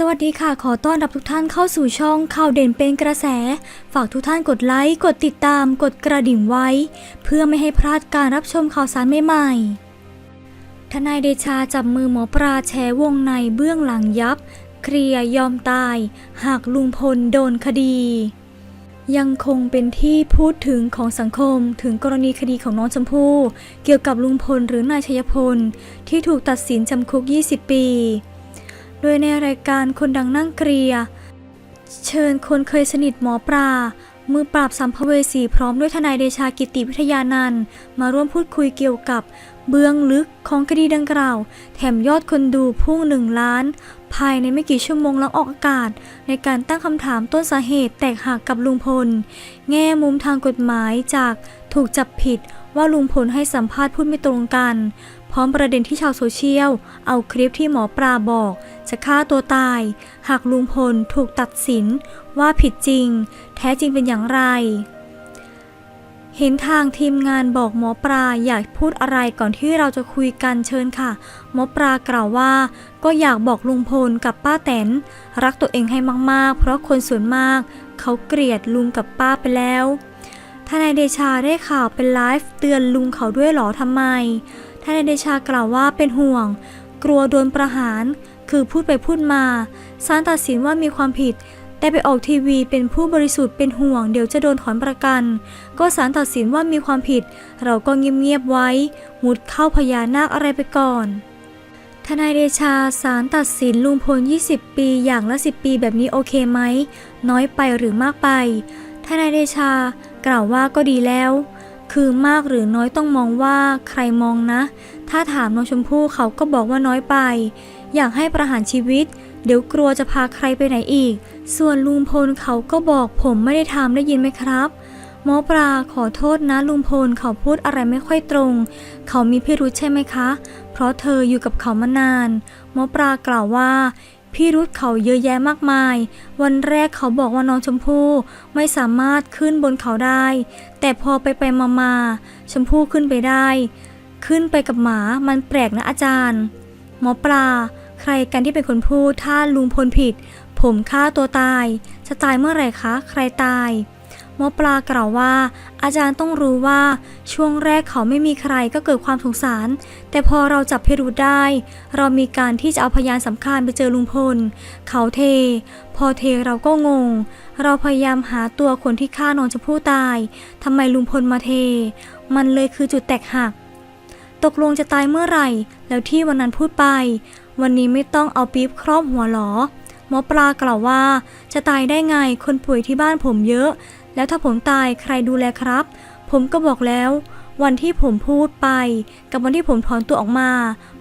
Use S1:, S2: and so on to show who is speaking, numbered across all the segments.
S1: สวัสดีค่ะ ขอต้อนรับทุกท่านเข้าสู่ช่องข่าวเด่นเป็นกระแส ฝากทุกท่านกดไลค์ กดติดตาม กดกระดิ่งไว้ เพื่อไม่ให้พลาดการรับชมข่าวสารใหม่ๆ ทนายเดชาจับมือหมอปลาแชร์วงในเบื้องหลังยับ เคลียยอมตาย หากลุงพลโดนคดี ยังคงเป็นที่พูดถึงของสังคมถึงกรณีคดีของน้องชมพู่เกี่ยวกับลุงพลหรือนายชัยพลที่ถูกตัดสินจำคุก 20 ปี โดยในรายการคนดังนั่งเกลียเชิญคนเคยสนิทหมอปลามือปราบสัมภเวสีพร้อมด้วยทนายเดชากิติวิทยานันท์มาร่วมพูดคุยเกี่ยวกับเบื้องลึกของคดีดังกล่าว แถมยอดคนดูพุ่งหนึ่งล้าน ภายในไม่กี่ชั่วโมงหลังออกอากาศ ในการตั้งคำถามต้นสาเหตุแตกหักกับลุงพล แง่มุมทางกฎหมายจากถูกจับผิดว่าลุงพลให้สัมภาษณ์พูดไม่ตรงกัน พร้อมประเด็นที่ชาวโซเชียล เอาคลิปที่หมอปลาบอก จะฆ่าตัวตาย หากลุงพลถูกตัดสินว่าผิดจริง แท้จริงเป็นอย่างไร เห็นทางทีมงานบอกหมอปลาอยากพูดอะไรก่อนที่เราจะคุยกันเชิญค่ะ หมอปลากล่าวว่า ก็อยากบอกลุงพลกับป้าแตน รักตัวเองให้มากๆ เพราะคนส่วนมาก เขาเกลียดลุงกับป้าไปแล้วทนายเดชาได้ข่าวเป็นไลฟ์เตือนลุงเขาด้วยหรอทำไม ทนายเดชากล่าวว่าเป็นห่วง กลัวโดนประหาร คือพูดไปพูดมาศาลตัดสินว่ามีความผิด แต่ไปออกทีวีเป็นผู้บริสุทธิ์เป็นห่วง เดี๋ยวจะโดนถอนประกัน ก็ศาลตัดสินว่ามีความผิด เราก็เงียบๆไว้ มุดเข้าพญานาคอะไรไปก่อนทนายเดชาศาลตัดสินลุงพล 20 ปีอย่างละ 10 ปีแบบนี้โอเคไหม น้อยไปหรือมากไป ทนายเดชากล่าวว่าก็ดีแล้ว คือมากหรือน้อยต้องมองว่าใครมองนะ ถ้าถามน้องชมพู่เขาก็บอกว่าน้อยไป อยากให้ประหารชีวิต เดี๋ยวกลัวจะพาใครไปไหนอีก ส่วนลุงพลเขาก็บอกผมไม่ได้ทำได้ยินไหมครับหมอปลาขอโทษนะลุงพลเขาพูดอะไรไม่ค่อยตรง เขามีพิรุธใช่ไหมคะ เพราะเธออยู่กับเขามานานหมอปลากล่าวว่า พี่รุษเขาเยอะแยะมากมาย วันแรกเขาบอกว่าน้องชมพู่ไม่สามารถขึ้นบนเขาได้ แต่พอไปไปมามาชมพู่ขึ้นไปได้ ขึ้นไปกับหมามันแปลกนะอาจารย์ หมอปลา ใครกันที่เป็นคนพูดถ้าลุงพลผิด ผมฆ่าตัวตาย จะตายเมื่อไหร่คะ ใครตาย หมอปลากล่าวว่า อาจารย์ต้องรู้ว่าช่วงแรกเขาไม่มีใครก็เกิดความสงสาร แต่พอเราจับพิรุธได้ เรามีการที่จะเอาพยานสำคัญไปเจอลุงพล เขาเท พอเทเราก็งง เราพยายามหาตัวคนที่ฆ่าน้องชมพู่ตายทำไมลุงพลมาเท มันเลยคือจุดแตกหัก ตกลงจะตายเมื่อไหร่ แล้วที่วันนั้นพูดไป วันนี้ไม่ต้องเอาปี๊บครอบหัวหรอหมอปลากล่าวว่า จะตายได้ไงคนป่วยที่บ้านผมเยอะ แล้วถ้าผมตายใครดูแลครับ ผมก็บอกแล้ว วันที่ผมพูดไป กับวันที่ผมถอนตัวออกมา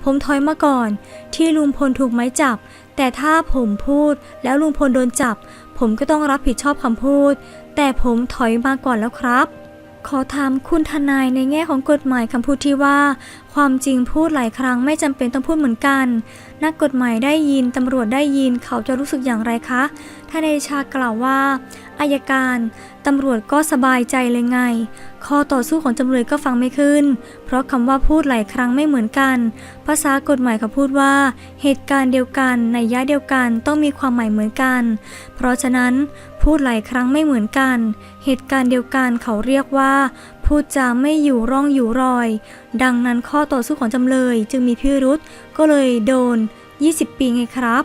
S1: ผมถอยมาก่อน ที่ลุงพลถูกไม้จับ แต่ถ้าผมพูดแล้วลุงพลโดนจับ ผมก็ต้องรับผิดชอบคำพูด แต่ผมถอยมาก่อนแล้วครับ ขอถามคุณทนายในแง่ของกฎหมายคำพูดที่ว่า ความจริงพูดหลายครั้งไม่จำเป็นต้องพูดเหมือนกัน นักกฎหมายได้ยินตำรวจได้ยินเขาจะรู้สึกอย่างไรคะทนายชากล่าวว่าอายการตำรวจก็สบายใจเลยไง ข้อต่อสู้ของจำเลยก็ฟังไม่ขึ้น เพราะคำว่าพูดหลายครั้งไม่เหมือนกัน ภาษากฎหมายเขาพูดว่า เหตุการณ์เดียวกันในยะเดียวกันต้องมีความหมายเหมือนกัน เพราะฉะนั้น พูดหลายครั้งไม่เหมือนกัน เหตุการณ์เดียวกันเขาเรียกว่า พูดจาไม่อยู่ร่องอยู่รอย ดังนั้นข้อต่อสู้ของจำเลย จึงมีพิรุษก็เลยโดน 20 ปีไงครับ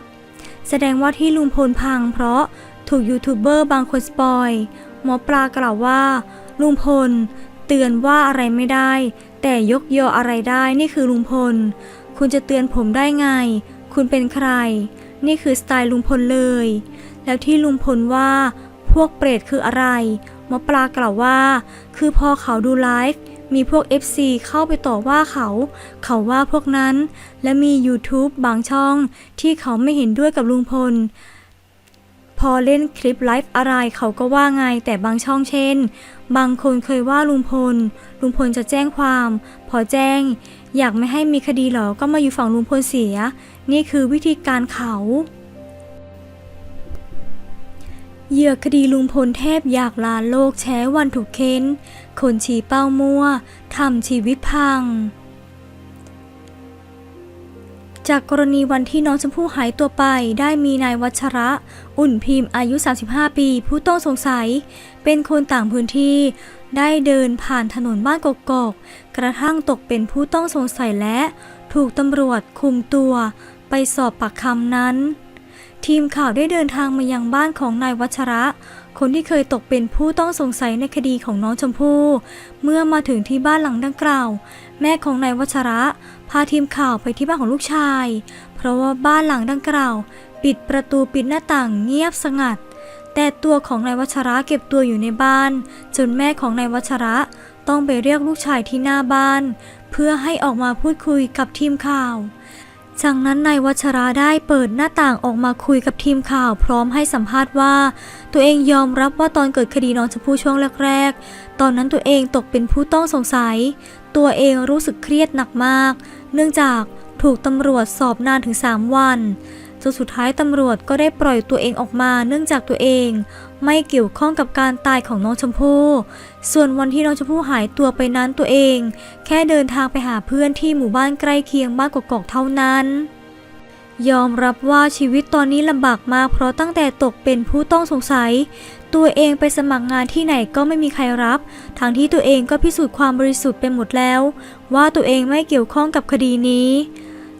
S1: แสดงว่าที่ลุงพลพังเพราะถูกยูทูบเบอร์บางคนสปอย หมอปลากล่าวว่า ลุงพล เตือนว่าอะไรไม่ได้ แต่ยกยออะไรได้นี่คือลุงพล คุณจะเตือนผมได้ไง คุณเป็นใคร นี่คือสไตล์ลุงพลเลย แล้วที่ลุงพลว่า พวกเปรตคืออะไรหมอปลากล่าวว่า คือพอเขาดูไลฟ์มีพวก FC เข้าไปต่อว่าเขา เขาว่าพวกนั้น และมี YouTube บางช่องที่เขาไม่เห็นด้วยกับลุงพล พอเล่นคลิปไลฟ์อะไรเขาก็ว่าไงแต่บางช่องเช่น บางคนเคยว่าลุงพล ลุงพลจะแจ้งความ พอแจ้ง อยากไม่ให้มีคดีหรอก็มาอยู่ฝั่งลุงพลเสีย นี่คือวิธีการเขา เหยื่อคดีลุงพลแทบอยากลาโลกแช้วันถูกเค้น คนชี้เป้ามั่วทำชีวิตพัง จากกรณีวันที่น้องชมพู่หายตัวไปได้มีนายวัชระ อุ่นพิมพ์อายุ 35 ปี ผู้ต้องสงสัย เป็นคนต่างพื้นที่ ได้เดินผ่านถนนบ้านกกอก กระทั่งตกเป็นผู้ต้องสงสัยและ ถูกตำรวจคุมตัว ไปสอบปากคำนั้น ทีมข่าวได้เดินทางมายังบ้านของนายวัชระ คนที่เคยตกเป็นผู้ต้องสงสัยในคดีของน้องชมพู่เมื่อมาถึงที่บ้านหลังดังกล่าว แม่ของนายวัชระ พาทีมข่าวไปที่บ้านของลูกชาย เพราะว่าบ้านหลังดังกล่าว ปิดประตูปิดหน้าต่างเงียบสงัด แต่ตัวของนายวัชระเก็บตัวอยู่ในบ้าน จนแม่ของนายวัชระต้องไปเรียกลูกชายที่หน้าบ้าน เพื่อให้ออกมาพูดคุยกับทีมข่าว จากนั้นนายวัชระได้เปิดหน้าต่างออกมาคุยกับทีมข่าวพร้อมให้สัมภาษณ์ว่า ตัวเองยอมรับว่าตอนเกิดคดีน้องชมพู่ช่วงแรกๆ ตอนนั้นตัวเองตกเป็นผู้ต้องสงสัย ตัวเองรู้สึกเครียดหนักมาก เนื่องจากถูกตำรวจสอบนานถึง 3 วันจนสุดท้ายตำรวจก็ได้ปล่อยตัวเองออกมาเนื่องจากตัวเอง ไม่เกี่ยวข้องกับการตายของน้องชมพู่ส่วนวันที่น้องชมพู่หายตัวไปนั้นตัวเอง แค่เดินทางไปหาเพื่อนที่หมู่บ้านใกล้เคียงบ้านกกอกเท่านั้น ยอมรับว่าชีวิตตอนนี้ลำบากมากเพราะตั้งแต่ตกเป็นผู้ต้องสงสัย ตัวเองไปสมัครงานที่ไหนก็ไม่มีใครรับ ทั้งที่ตัวเองก็พิสูจน์ความบริสุทธิ์ไปหมดแล้ว ว่าตัวเองไม่เกี่ยวข้องกับคดีนี้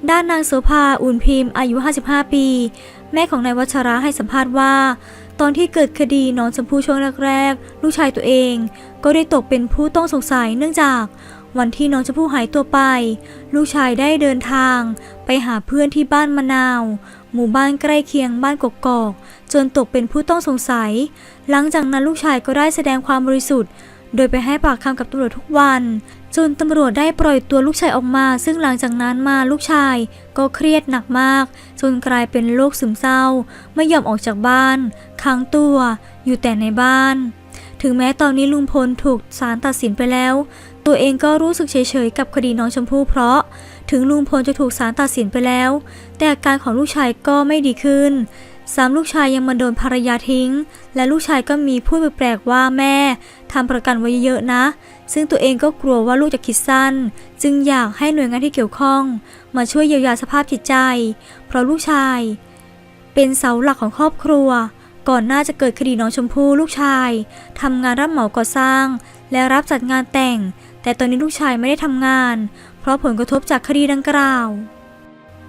S1: ด้านนางโสภาอุ่นพิมพ์อายุ 55 ปี แม่ของนายวัชระให้สัมภาษณ์ว่า ตอนที่เกิดคดีน้องชมพู่ช่วงแรกๆ ลูกชายตัวเอง ก็ได้ตกเป็นผู้ต้องสงสัยเนื่องจาก วันที่น้องชมพู่หายตัวไป ลูกชายได้เดินทาง ไปหาเพื่อนที่บ้านมะนาว หมู่บ้านใกล้เคียงบ้านกกอก จนตกเป็นผู้ต้องสงสัย หลังจากนั้นลูกชายก็ได้แสดงความบริสุทธิ์ โดยไปให้ปากคำกับตำรวจทุกวัน จนตำรวจได้ปล่อยตัวลูกชายออกมา ซึ่งหลังจากนั้นมาลูกชาย ก็เครียดหนักมาก จนกลายเป็นโรคซึมเศร้า ไม่ยอมออกจากบ้านค้างตัวอยู่แต่ในบ้าน ถึงแม้ตอนนี้ลุงพลถูกศาลตัดสินไปแล้ว ตัวเองก็รู้สึกเฉยๆกับคดีน้องชมพู่เพราะ ถึงลุงพลจะถูกศาลตัดสินไปแล้ว แต่อาการของลูกชายก็ไม่ดีขึ้น สามลูกชายยังมาโดนภรรยาทิ้ง และลูกชายก็มีพูดแปลกๆว่าแม่ทำประกันไว้เยอะนะ ซึ่งตัวเองก็กลัวว่าลูกจะคิดสั้น จึงอยากให้หน่วยงานที่เกี่ยวข้อง มาช่วยเยียวยาสภาพจิตใจ เพราะลูกชาย เป็นเสาหลักของครอบครัว ก่อนหน้าจะเกิดคดีน้องชมพู่ลูกชายทำงานรับเหมาก่อสร้าง และรับจัดงานแต่ง แต่ตอนนี้ลูกชายไม่ได้ทำงาน เพราะผลกระทบจากคดีดังกล่าว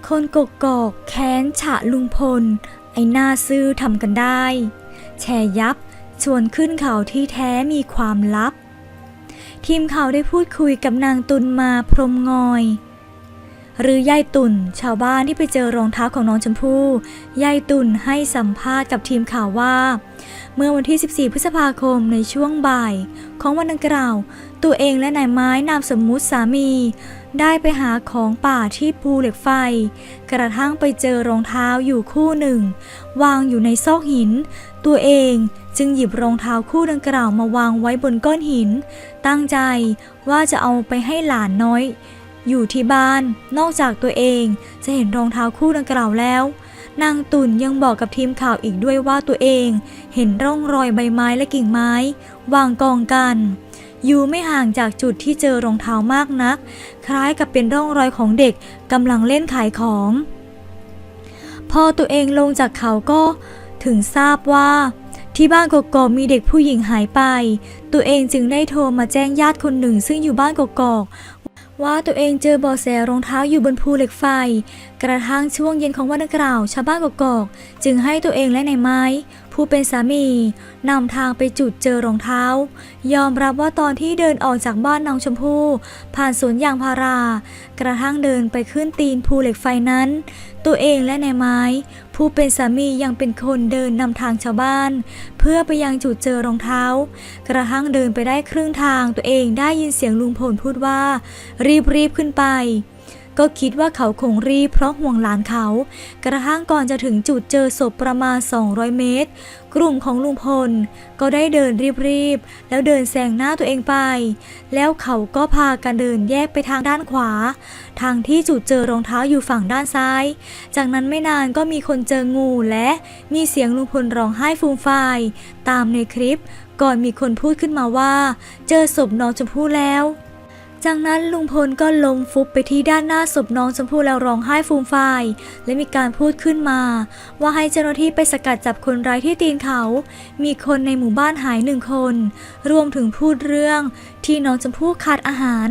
S1: คนกกอกแค้นฉะลุงพล ไอ้หน้าซื่อทำกันได้ แชร์ยับชวนขึ้นเขาที่แท้มีความลับ ทีมข่าวได้พูดคุยกับนางตุนมาพรมงอย หรือยายตุนชาวบ้านที่ไปเจอรองเท้าของน้องชมพู่ยายตุนให้สัมภาษณ์กับทีมข่าวว่า เมื่อวันที่ 14 พฤษภาคมในช่วงบ่าย ของวันดังกล่าว ตัวเองและนายไม้นามสมมุติสามี ได้ไปหาของป่าที่ภูเหล็กไฟ กระทั่งไปเจอรองเท้าอยู่คู่หนึ่ง วางอยู่ในซอกหิน ตัวเองจึงหยิบรองเท้าคู่ดังกล่าวมาวางไว้บนก้อนหิน ตั้งใจว่าจะเอาไปให้หลานน้อย อยู่ที่บ้าน นอกจากตัวเองจะเห็นรองเท้าคู่ดังกล่าวแล้ว นางตุ่นยังบอกกับทีมข่าวอีกด้วยว่าตัวเอง เห็นร่องรอยใบไม้และกิ่งไม้ วางกองกัน อยู่ไม่ห่างจากจุดที่เจอรองเท้ามากนัก คล้ายกับเป็นร่องรอยของเด็กกำลังเล่นขายของ พอตัวเองลงจากเขาก็ถึงทราบว่า ที่บ้านกกอกมีเด็กผู้หญิงหายไป ตัวเองจึงได้โทรมาแจ้งญาติคนหนึ่งซึ่งอยู่บ้านกกอกว่าตัวเองเจอบาะแสรองเท้าอยู่บนภูเหล็กไฟ กระทั่งช่วงเย็นของวันดังกล่าว ชาวบ้านกกอกจึงให้ตัวเองและนายไม้ ผู้เป็นสามีนำทางไปจุดเจอรองเท้า ยอมรับว่าตอนที่เดินออกจากบ้านน้องชมพู่ผ่านสวนยางพารา กระทั่งเดินไปขึ้นตีนภูเหล็กไฟนั้น ตัวเองและนายไม้ ผู้เป็นสามียังเป็นคนเดินนำทางชาวบ้าน เพื่อไปยังจุดเจอรองเท้า กระทั่งเดินไปได้ครึ่งทางตัวเองได้ยินเสียงลุงพลพูดว่า รีบรีบๆขึ้นไป ก็คิดว่าเขาคงรีบเพราะห่วงหลานเขา กระทั่งก่อนจะถึงจุดเจอศพประมาณ 200 เมตร กลุ่มของลุงพล ก็ได้เดินรีบๆ แล้วเดินแซงหน้าตัวเองไป แล้วเขาก็พากันเดินแยกไปทางด้านขวา ทางที่จุดเจอรองเท้าอยู่ฝั่งด้านซ้าย จากนั้นไม่นานก็มีคนเจองูและมีเสียงลุงพลร้องไห้ฟูมฟายตามในคลิป ก่อนมีคนพูดขึ้นมาว่า เจอศพน้องชมพู่แล้ว จากนั้นลุงพลก็ล้มฟุบไปที่ด้านหน้าศพน้องชมพู่แล้วร้องไห้ฟูมฟายและมีการพูดขึ้นมา ว่าให้เจ้าหน้าที่ไปสกัดจับคนร้ายที่ตีนเขา มีคนในหมู่บ้านหายหนึ่งคน รวมถึงพูดเรื่องที่น้องชมพู่ขาดอาหาร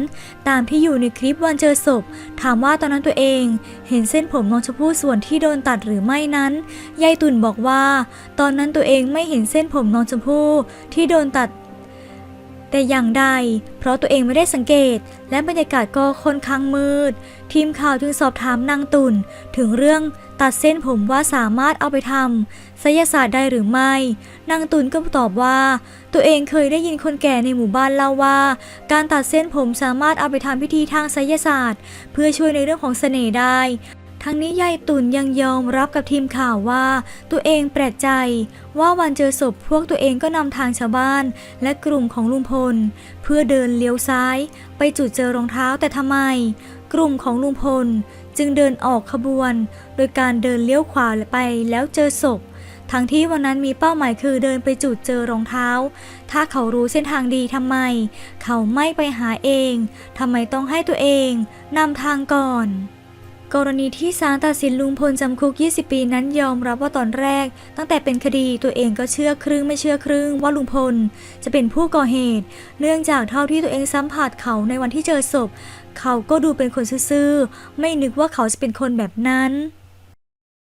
S1: ตามที่อยู่ในคลิปวันเจอศพ ถามว่าตอนนั้นตัวเอง เห็นเส้นผมน้องชมพู่ส่วนที่โดนตัดหรือไม่นั้นยายตุ่นบอกว่า ตอนนั้นตัวเองไม่เห็นเส้นผมน้องชมพู่ที่โดนตัด แต่อย่างใด เพราะตัวเองไม่ได้สังเกต และบรรยากาศก็ค่อนข้างมืด ทีมข่าวจึงสอบถามนางตุ่น ถึงเรื่องตัดเส้นผมว่าสามารถเอาไปทำไสยศาสตร์ได้หรือไม่ นางตุ่นก็ตอบว่า ตัวเองเคยได้ยินคนแก่ในหมู่บ้านเล่าว่า การตัดเส้นผมสามารถเอาไปทำพิธีทางไสยศาสตร์ เพื่อช่วยในเรื่องของเสน่ห์ได้ ทั้งนี้ยายตุ่นยังยอมรับกับทีมข่าวว่าตัวเองแปลกใจ ว่าวันเจอศพพวกตัวเองก็นำทางชาวบ้าน และกลุ่มของลุงพล เพื่อเดินเลี้ยวซ้าย ไปจุดเจอรองเท้าแต่ทำไม กลุ่มของลุงพลจึงเดินออกขบวน โดยการเดินเลี้ยวขวาไปแล้วเจอศพทั้งที่วันนั้นมีเป้าหมายคือเดินไปจุดเจอรองเท้า ถ้าเขารู้เส้นทางดีทำไม เขาไม่ไปหาเอง ทำไมต้องให้ตัวเองนำทางก่อน กรณีที่ศาลตัดสินลุงพลจำคุก 20 ปีนั้นยอมรับว่าตอนแรก ตั้งแต่เป็นคดีตัวเองก็เชื่อครึ่งไม่เชื่อครึ่งว่าลุงพล จะเป็นผู้ก่อเหตุ เนื่องจากเท่าที่ตัวเองสัมผัสเขาในวันที่เจอศพ เขาก็ดูเป็นคนซื่อๆไม่นึกว่าเขาจะเป็นคนแบบนั้น